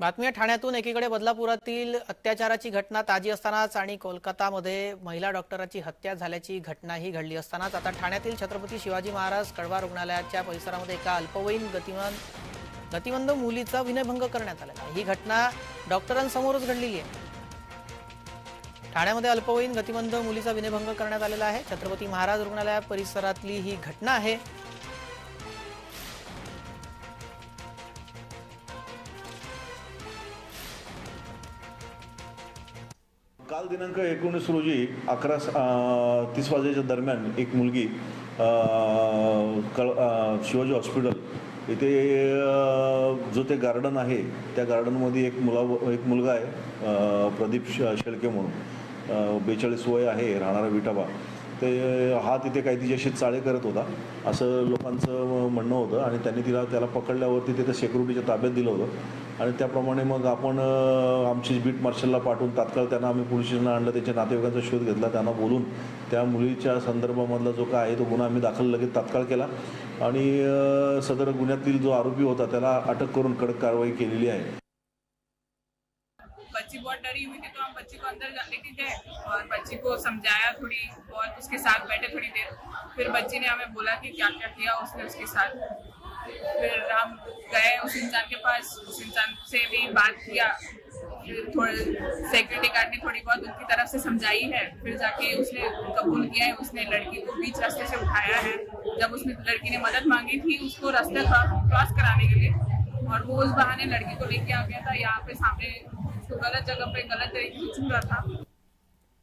बातमी ठाण्यातून एकीकडे बदलापुरातील अत्याचाराची घटना ताजी असतानाच आणि कोलकातामध्ये महिला डॉक्टराची हत्या झाल्याची घटनाही घडली असतानाच. आता ठाण्यातील छत्रपती शिवाजी महाराज कळवा रुग्णालयाच्या परिसरामध्ये एका अल्पवयीन गतिमान गतिमंद मुलीचा विनयभंग करण्यात आलेला ही घटना डॉक्टरांसमोरच घडलेली आहे. ठाण्यामध्ये अल्पवयीन गतिमंद मुलीचा विनयभंग करण्यात आलेला आहे. छत्रपती महाराज रुग्णालया परिसरातली ही घटना आहे. काल दिनांक एकोणीस रोजी अकरा तीस वाजेच्या दरम्यान एक मुलगी कळ शिवाजी हॉस्पिटल इथे जो ते गार्डन आहे त्या गार्डनमध्ये एक मुला एक मुलगा आहे प्रदीप शेळके म्हणून. बेचाळीस वय आहे राहणारा विटाबा ते हा तिथे काही तिच्याशी चाळे करत होता. असं लोकांचं म्हणणं होतं आणि त्यांनी तिला त्याला पकडल्यावरती तिथे सेक्युरिटीच्या ताब्यात दिलं होतं. आणि त्याप्रमाणे मग आपण आमची बीट मार्शलला पाठवून तात्काळ त्यांना आम्ही पोलीस स्टेशनला आणलं. त्याच्या नातेवाईकांचा शोध घेतला. त्यांना बोलून त्या मुलीच्या संदर्भामधला जो काय आहे तो गुन्हा आम्ही दाखल लगेच तात्काळ केला. आणि सदर गुन्ह्यातील जो आरोपी होता त्याला अटक करून कडक कारवाई केलेली आहे. बच्ची बहुत डरी हुई थी तो हम बच्ची को अंदर लेके गए और बच्ची को समझाया थोड़ी और उसके साथ बैठे थोड़ी देर। फिर बच्ची ने हमें बोला कि क्या क्या किया उसने उसके साथ। फिर हम गए उस इंसान के पास, उस इंसान से भी बात किया। फिर थोड़े सिक्योरिटी गार्ड ने थोड़ी बहुत उनकी तरफ़ से समझाई है। फिर जाके उसने कबूल किया है, उसने लड़की को बीच रास्ते से उठाया है। जब उसने, लड़की ने मदद मांगी थी उसको रास्ता क्रॉस कराने के लिए और वो उस बहाने लड़की को लेके आ गया था। यहाँ पे सामने उसको गलत जगह पे गलत तरीके से छू रहा था